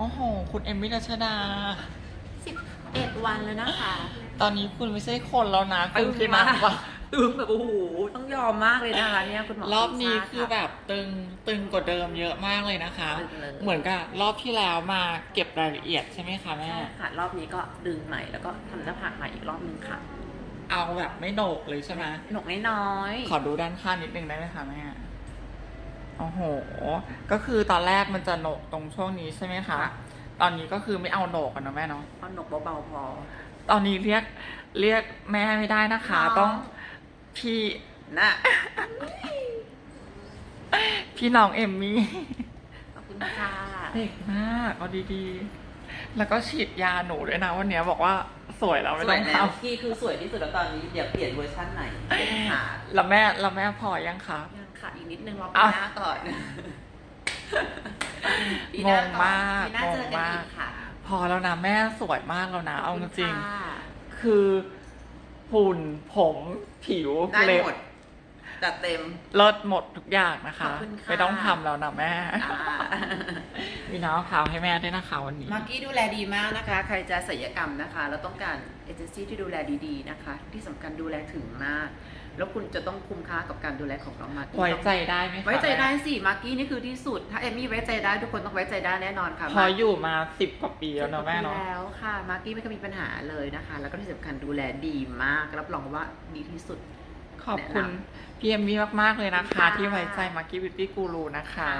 โอ้โห คุณเอมมี่รัชดา 11 วันแล้วนะคะตอนนี้คุณไม่ใช่คนแล้วนะคุณคือนักว่า ตึงแบบโอ้โหต้องยอมมากเลยนะคะเนี่ยคุณหมอรอบนี้ซ่าคือแบบตึงตึงกว่าเดิมเยอะมากเลยนะคะ ตึงเลยเหมือนกับรอบที่แล้วมาเก็บรายละเอียดใช่ไหมคะแม่ ใช่ค่ะรอบนี้ก็ดึงใหม่แล้วก็ทำหน้าผากใหม่อีกรอบนึงค่ะเอาแบบไม่โหนกเลยใช่ไหมหนกน้อยขอดูด้านข้างนิดนึงได้ไหมคะแม่ โอ้โห ก็คือตอนแรกมันจะโหนกตรงช่วงนี้ใช่ไหมคะ ตอนนี้ก็คือไม่เอาโหนกกันนะแม่เนาะๆเอาหนกเบาๆพอ ตอนนี้เรียกเรียกแม่ไม่ได้นะคะ น้อง ต้องพี่นะ พี่น้องเอมมี่ ขอบคุณค่ะเด็กมากเอาดีๆ แล้วก็ฉีดยาหนูด้วยนะวันเนี้ยบอกว่าสวยแล้วไม่สต้วอยงแล้วทพี่คือสวยที่สุดแล้วตอนนี้เดี๋ยวเปลี่ยนเวอร์ชันไหนเป็นหาำแล้วแม่แล้วแม่พอยังคะ ยัง ค่ะอีกนิดนึงรอปีอะหน้าก่อนปีงหน้างก่อนมากปีหน้างเจงอกันมาอีกกค่ะ พอแล้วนะแม่สวยมากแล้วนะ เอาจริงค่ะๆคือหุ่นผมผิวได้เล็บหมดจัดเต็มเลิศหมดทุกอย่างนะคะขอบคุณค่ะไม่ต้องทำแล้วนะแม่อ่า มีน้ำมะพร้าวให้แม่ด้วยนะคะวันนี้ มากกี้ดูแลดีมากนะคะ ใครจะศัลยกรรมนะคะ แล้วต้องการเอเจนซี่ที่ดูแลดีๆนะคะ ที่สำคัญดูแลถึงมาก แล้วคุณจะต้องคุ้มค่ากับการดูแลของน้องมากกี้ไว้ใจได้ไหมคะไว้ใจได้แม่สิ มากกี้นี่คือที่สุด ถ้าเอมมี่ไว้ใจได้ทุกคนต้องไว้ใจได้แน่นอนค่ะพออยู่มาสิบกว่าปีแล้วเนอะแม่สิบกเนาะว่าปีแล้วค่ะ มากกี้ไม่เคยมีปัญหาเลยนะคะ แล้วก็ที่สำคัญดูแลดีมาก รับรองว่าดีที่สุดขอบคุณพี่เอมมี่มาก ๆ เลยนะคะค่ะที่ไว้ใจมาร์กี้บิวตี้กูรูนะคะค่ะ